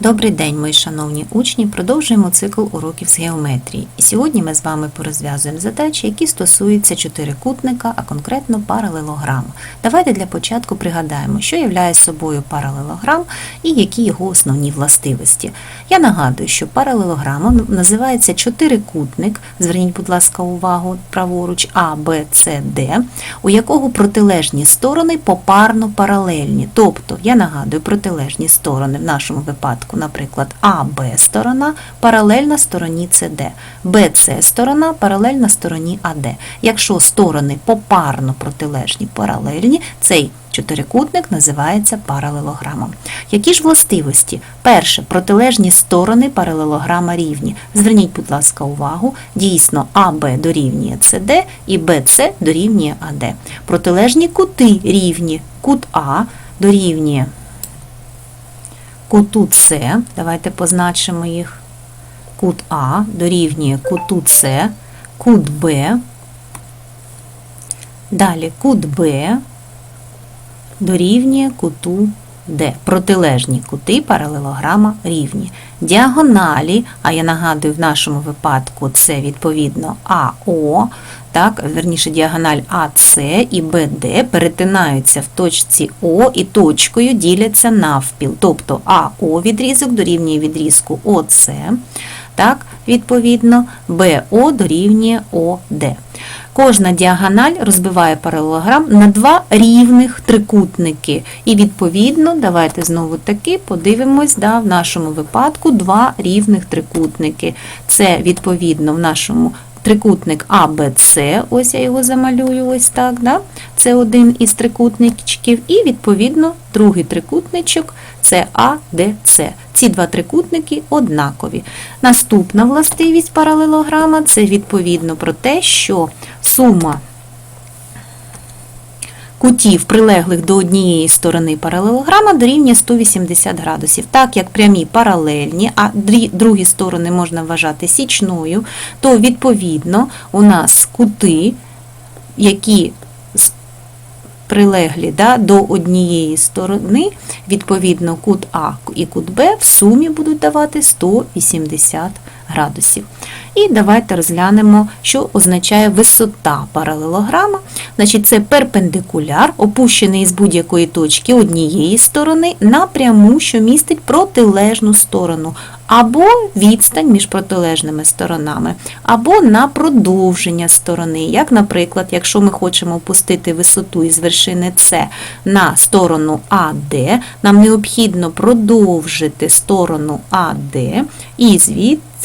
Добрий день, мої шановні учні! Продовжуємо цикл уроків з геометрії. І сьогодні ми з вами порозв'язуємо задачі, які стосуються чотирикутника, а конкретно паралелограма. Давайте для початку пригадаємо, що являє собою паралелограм і які його основні властивості. Я нагадую, що паралелограмом називається чотирикутник, зверніть, будь ласка, увагу праворуч А, Б, С, Д, у якого протилежні сторони попарно паралельні. Тобто, я нагадую, протилежні сторони в нашому випадку, наприклад, АБ сторона паралельна стороні СД, БЦ сторона паралельна стороні АД. Якщо сторони попарно протилежні паралельні, цей чотирикутник називається паралелограмом. Які ж властивості? Перше, протилежні сторони паралелограма рівні. Зверніть, будь ласка, увагу, дійсно АБ дорівнює СД і БЦ дорівнює АД. Протилежні кути рівні. Кут А дорівнює куту С, давайте позначимо їх. Кут А дорівнює куту С, кут Б, далі кут Б дорівнює куту Д. Протилежні кути паралелограма рівні. Діагоналі, а я нагадую, в нашому випадку це відповідно АО, так, верніше діагональ АС і БД перетинаються в точці О і точкою діляться навпіл. Тобто АО відрізок дорівнює відрізку ОС, так, відповідно, БО дорівнює ОД. Кожна діагональ розбиває паралелограм на два рівних трикутники. І відповідно, давайте знову таки подивимось, да, в нашому випадку два рівних трикутники. Це відповідно в нашому трикутник АБЦ, ось я його замалюю, ось так. Да? Це один із трикутничків, і відповідно другий трикутничок це АДЦ. Ці два трикутники однакові. Наступна властивість паралелограма це відповідно про те, що сума кутів, прилеглих до однієї сторони паралелограма, дорівнює 180 градусів. Так як прямі паралельні, а другі сторони можна вважати січною, то відповідно у нас кути, які прилеглі да, до однієї сторони, відповідно кут А і кут Б в сумі будуть давати 180 градусів. І давайте розглянемо, що означає висота паралелограма. Значить, це перпендикуляр, опущений з будь-якої точки однієї сторони на пряму, що містить протилежну сторону, або відстань між протилежними сторонами, або на продовження сторони. Як, наприклад, якщо ми хочемо опустити висоту із вершини С на сторону АД, нам необхідно продовжити сторону АД і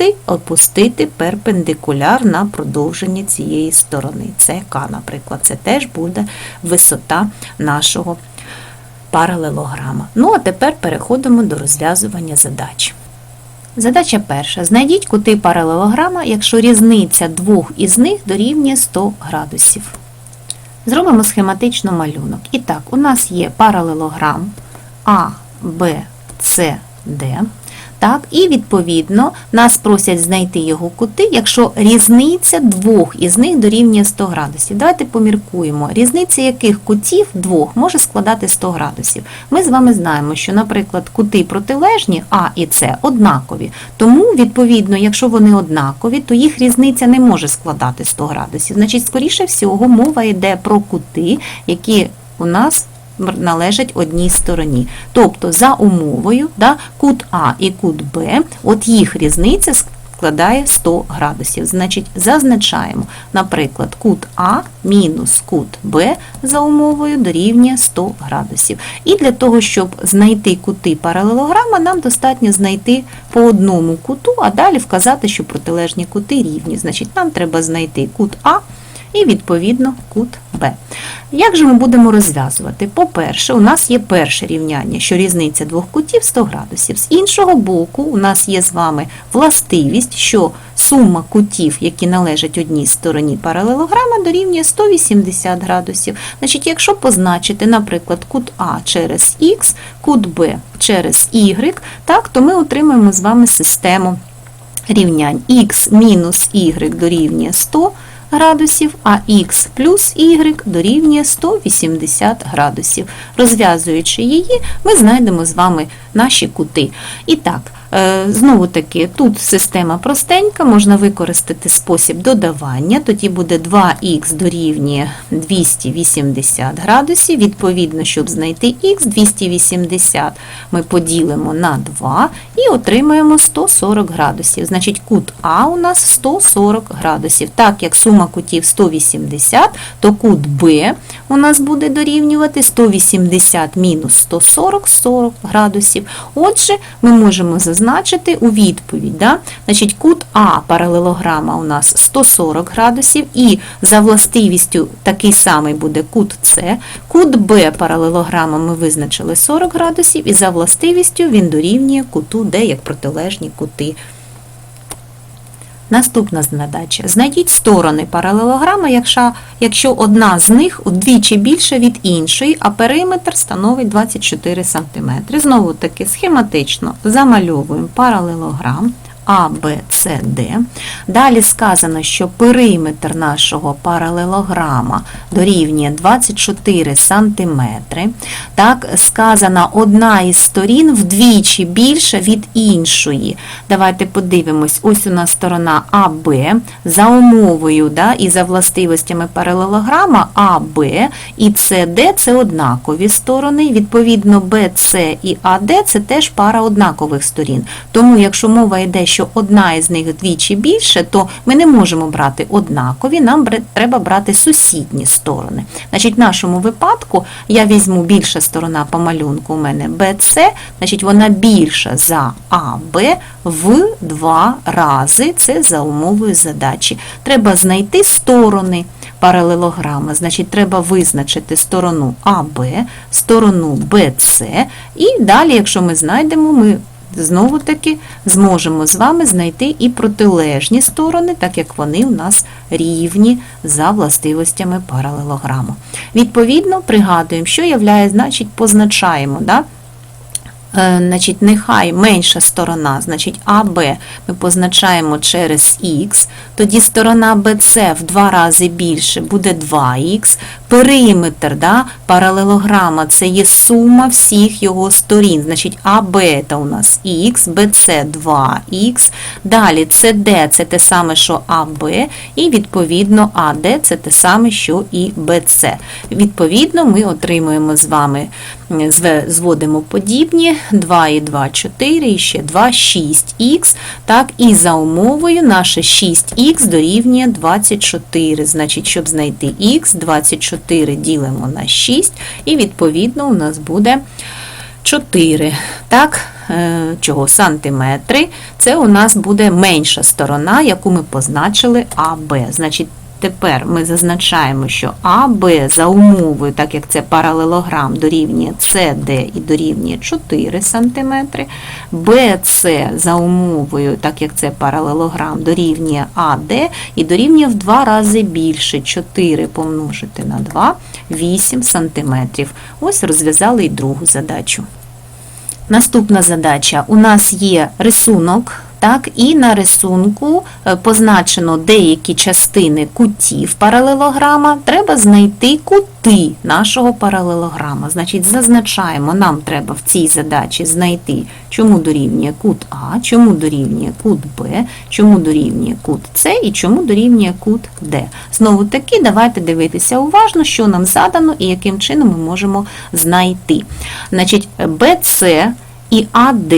звідси опустити перпендикуляр на продовження цієї сторони. Це К, наприклад, це теж буде висота нашого паралелограма. Ну, а тепер переходимо до розв'язування задач. Задача перша. Знайдіть кути паралелограма, якщо різниця двох із них дорівнює 100 градусів. Зробимо схематично малюнок. І так, у нас є паралелограм А, Б, С, Д. Так, і відповідно нас просять знайти його кути, якщо різниця двох із них дорівнює 100 градусів. Давайте поміркуємо, різниця яких кутів двох може складати 100 градусів. Ми з вами знаємо, що, наприклад, кути протилежні А і С однакові. Тому, відповідно, якщо вони однакові, то їх різниця не може складати 100 градусів. Значить, скоріше всього, мова йде про кути, які у нас належать одній стороні. Тобто, за умовою, да, кут А і кут Б, от їх різниця складає 100 градусів. Значить, зазначаємо, наприклад, кут А мінус кут Б за умовою дорівнює 100 градусів. І для того, щоб знайти кути паралелограма, нам достатньо знайти по одному куту, а далі вказати, що протилежні кути рівні. Значить, нам треба знайти кут А і, відповідно, кут Б. Як же ми будемо розв'язувати? По-перше, у нас є перше рівняння, що різниця двох кутів 100 градусів. З іншого боку, у нас є з вами властивість, що сума кутів, які належать одній стороні паралелограма, дорівнює 180 градусів. Значить, якщо позначити, наприклад, кут А через Х, кут Б через Y, так, то ми отримаємо з вами систему рівнянь х мінус y дорівнює 100 градусів, а х плюс y дорівнює 180 градусів. Розв'язуючи її, ми знайдемо з вами наші кути. І так, знову таки, тут система простенька, можна використати спосіб додавання, тоді буде 2х дорівнює 280 градусів. Відповідно, щоб знайти х 280, ми поділимо на 2 і отримаємо 140 градусів. Значить, кут А у нас 140 градусів. Так як сума кутів 180, то кут Б у нас буде дорівнювати 180 мінус 140 40 градусів. Отже, ми можемо зазначити у відповідь. Да? Значить, кут А паралелограма у нас 140 градусів, і за властивістю такий самий буде кут С. Кут Б паралелограма ми визначили 40 градусів, і за властивістю він дорівнює куту Д як протилежні кути. Наступна задача. Знайдіть сторони паралелограми, якщо, якщо одна з них удвічі більша від іншої, а периметр становить 24 см. Знову таки схематично замальовуємо паралелограм. А, Б, С, Д. Далі сказано, що периметр нашого паралелограма дорівнює 24 см. Так, сказано, одна із сторін вдвічі більша від іншої. Давайте подивимось, ось у нас сторона АБ за умовою да, і за властивостями паралелограма АБ і СД це однакові сторони. Відповідно, БЦ і АД це теж пара однакових сторін. Тому, якщо мова йде, що одна із них вдвічі більше, то ми не можемо брати однакові, нам треба брати сусідні сторони. Значить, в нашому випадку я візьму більша сторона по малюнку у мене BC, значить вона більша за АБ в два рази. Це за умовою задачі. Треба знайти сторони паралелограма, значить треба визначити сторону АБ, сторону БЦ, і далі, якщо ми знайдемо, ми знову таки зможемо з вами знайти і протилежні сторони, так як вони у нас рівні за властивостями паралелограму. Відповідно, пригадуємо, що являє, значить, позначаємо. Да? Е, Значить, нехай менша сторона, значить АБ ми позначаємо через Х, тоді сторона BC в два рази більше буде 2х, периметр да, паралелограма. Це є сума всіх його сторін, значить АБ це у нас Х, BC 2х, далі CD це те саме, що АБ, і відповідно АД це те саме, що і BC. Відповідно, ми отримуємо з вами, зводимо подібні, 2 і 2, 4, і ще 2, 6х, так, і за умовою наше 6х дорівнює 24, значить, щоб знайти х, 24 ділимо на 6, і відповідно у нас буде 4, так, е, чого? Сантиметри, це у нас буде менша сторона, яку ми позначили АБ. Значить, тепер ми зазначаємо, що АБ за умовою, так як це паралелограм, дорівнює CD і дорівнює 4 см, БЦ за умовою, так як це паралелограм, дорівнює АД і дорівнює в два рази більше 4 помножити на 2 8 см. Ось розв'язали і другу задачу. Наступна задача. У нас є рисунок, так, і на рисунку е, позначено деякі частини кутів паралелограма. Треба знайти кути нашого паралелограма. Значить, зазначаємо, нам треба в цій задачі знайти, чому дорівнює кут А, чому дорівнює кут Б, чому дорівнює кут С і чому дорівнює кут Д. Знову таки, давайте дивитися уважно, що нам задано і яким чином ми можемо знайти. Значить, БЦ і АД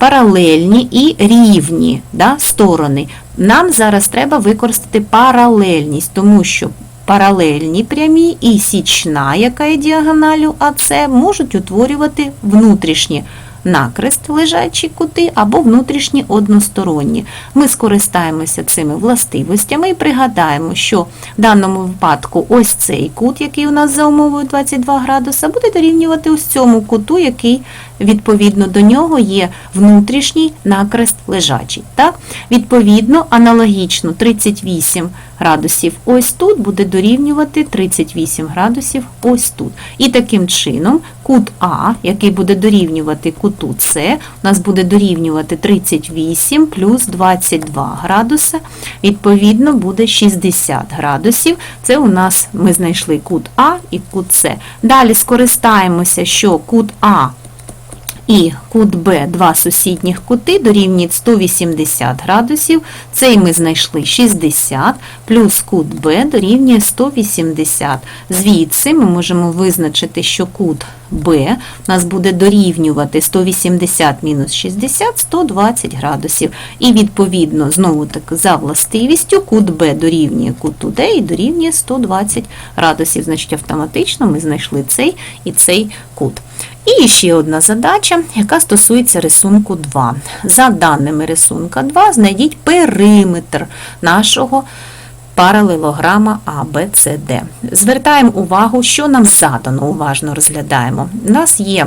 паралельні і рівні да, сторони. Нам зараз треба використати паралельність, тому що паралельні прямі і січна, яка є діагоналю АС, можуть утворювати внутрішні накрест лежачі кути або внутрішні односторонні. Ми скористаємося цими властивостями і пригадаємо, що в даному випадку ось цей кут, який у нас за умовою 22 градуса, буде дорівнювати ось цьому куту, який відповідно до нього є внутрішній накрест лежачий. Так? Відповідно, аналогічно 38 градусів ось тут буде дорівнювати 38 градусів ось тут. І таким чином кут А, який буде дорівнювати куту С, у нас буде дорівнювати 38 плюс 22 градуси, відповідно буде 60 градусів. Це у нас ми знайшли кут А і кут С. Далі скористаємося, що кут А і кут Б, два сусідніх кути, дорівнюють 180 градусів. Цей ми знайшли 60, плюс кут Б дорівнює 180. Звідси ми можемо визначити, що кут Б у нас буде дорівнювати 180 мінус 60, 120 градусів. І відповідно, знову так за властивістю, кут Б дорівнює куту Д і дорівнює 120 градусів. Значить, автоматично ми знайшли цей і цей кут. І ще одна задача, яка стосується рисунку 2. За даними рисунка 2, знайдіть периметр нашого паралелограма ABCD. Звертаємо увагу, що нам задано, уважно розглядаємо. У нас є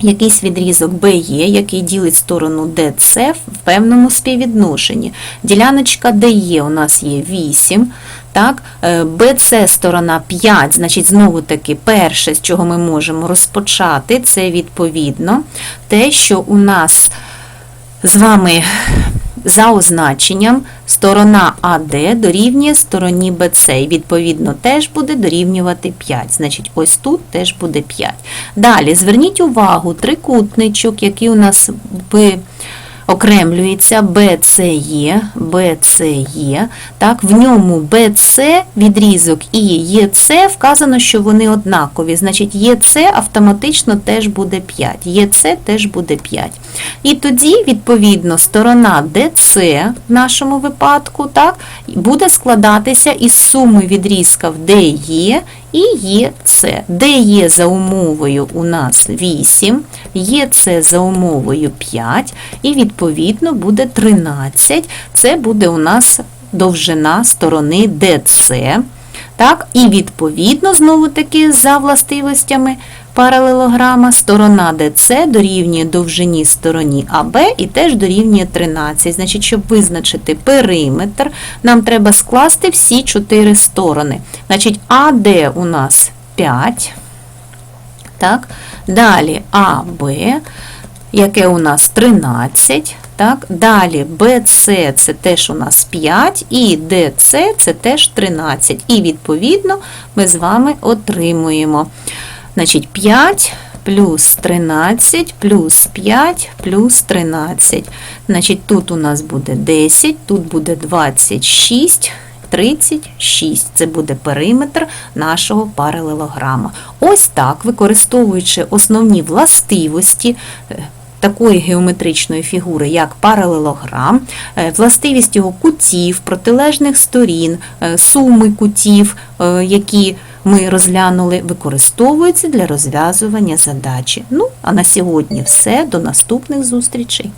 якийсь відрізок BE, який ділить сторону DC в певному співвідношенні. Діляночка DE у нас є 8, так, е, BC сторона 5, значить, знову таки, перше, з чого ми можемо розпочати, це відповідно те, що у нас з вами за означенням сторона АД дорівнює стороні БЦ, і відповідно теж буде дорівнювати 5. Значить, ось тут теж буде 5. Далі зверніть увагу, трикутничок, який у нас ви окремлюється BCE, BCE, так, в ньому BC відрізок і EC вказано, що вони однакові, значить EC автоматично теж буде 5, EC теж буде 5. І тоді, відповідно, сторона DC в нашому випадку так, буде складатися із суми відрізків DE і ЄЦ. є за умовою у нас 8, ЄЦ за умовою 5, і відповідно буде 13. Це буде у нас довжина сторони DC. Так, І відповідно, знову таки, за властивостями паралелограма, сторона DC дорівнює довжині стороні АБ і теж дорівнює 13. Значить, щоб визначити периметр, нам треба скласти всі чотири сторони. Значить, АД у нас 5. Так, Далі АБ, яке у нас 13. Так, Далі BC це теж у нас 5, і DC це теж 13. І відповідно ми з вами отримуємо значить, 5 плюс 13 плюс 5 плюс 13. Значить, Тут у нас буде 10, тут буде 26. 36 це буде периметр нашого паралелограма. Ось так, використовуючи основні властивості е, такої геометричної фігури, як паралелограм, е, властивість його кутів, протилежних сторін, е, суми кутів, які ми розглянули, використовуються для розв'язування задачі. Ну, а на сьогодні все. До наступних зустрічей!